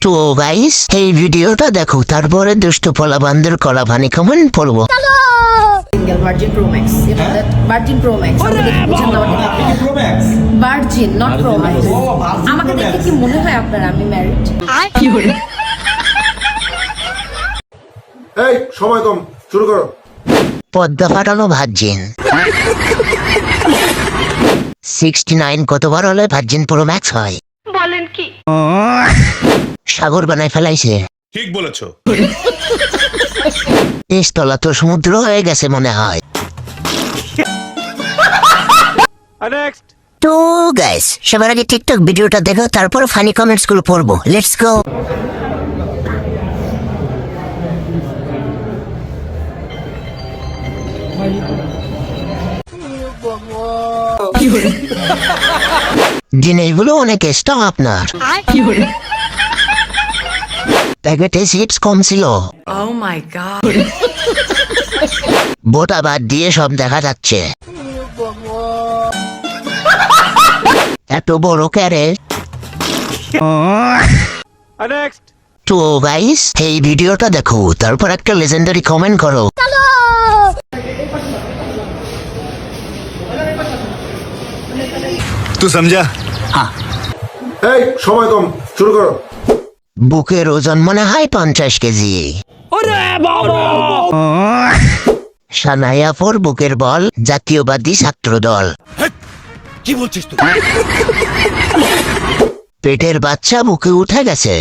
তো গাইস এই ভিডিওটা দেখো তারপরে দুষ্ট পোলাবানদের কলা ভানি কমেন্ট পড়ব? Single virgin pro max virgin pro max আমাকে দেখে বুঝেন দেওয়া ভার্জিন নট প্রো ম্যাক্স আমাকে দেখে কি মনে হয় আপনার? আমি ম্যারিড এই সময় কম। শুরু করো। পদ্মা ফাটানো ভার্জিন সিক্সটি নাইন কতবার হলে ভার্জিন প্রো ম্যাক্স হয়? বলেন কি? সাগর বানায় ফেলাইছে। ঠিক বলেছ। নিচতলা তো সমুদ্র হয়ে গেছে মনে হয়। তো গাইস সবার আগে টিকটক ভিডিওটা দেখো তারপর ফানি কমেন্টসগুলো পড়ব। লেটস গো জিনিসগুলো অনেক স্ট্রং আপনার। প্যাকেটে চিপস কম ছিল ও মাই গড বোটা বাদ দিয়ে সব দেখা যাচ্ছে। এত বড় ক্যারেট। টু গাইস এই ভিডিওটা দেখো তারপর একটা লেজেন্ডারি কমেন্ট করো। তুই সমঝা? হ্যাঁ। এই সময় কম শুরু করো। বুকের ওজন মনে হয় পঞ্চাশ কেজি সানায়াফর বুকের বল জাতীয়বাদী ছাত্র দল কি বলছিস তুই পেটের বাচ্চা বুকে উঠে গেছে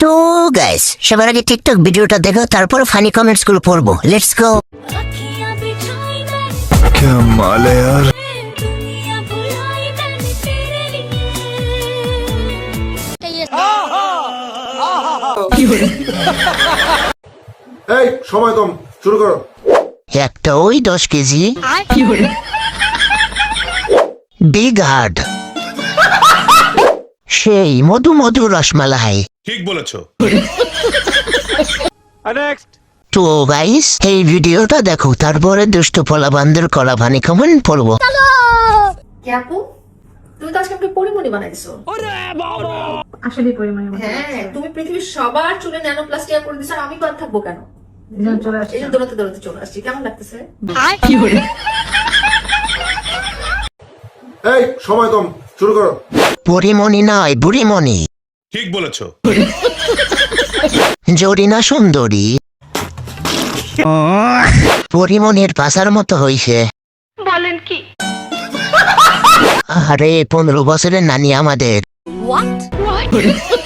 তো গাইস সবার আগে টিকটক ভিডিওটা দেখো তারপর ফানি কমেন্টস গুলো পড়বো লেটস গো अखियां बिछाई मैंने क्या माल है यार এই সময় কম শুরু করো। একটা ওই দশ কেজি। বিগ হার্ড সেই মধু মধু রসমালাই। ঠিক বলেছ। তো গাইস এই ভিডিওটা দেখো তারপরে দুষ্ট পোলাবানদের কলা ভানি কমেন্ট পড়ব কে আপু? তুমি তো আজকে আমাকে পরিমণি বানাইছো। আসলে পরিমাণে হ্যাঁ তুমি পৃথিবীর সবার চুলে ন্যানোপ্লাস্টিয়া করে দিছো আর আমি বাদ থাকব কেন? এই যে দৌড়াতে দৌড়াতে চলে আসছি। কেমন লাগতেছে? এই সময় কম। শুরু করো। পরিমণি নয় বুড়িমণি। ঠিক বলেছ। জরিনা সুন্দরী। পরিমণির পাশার মতো হইছে। বলেন কি? আরে পনেরো বছরের নানি আমাদের?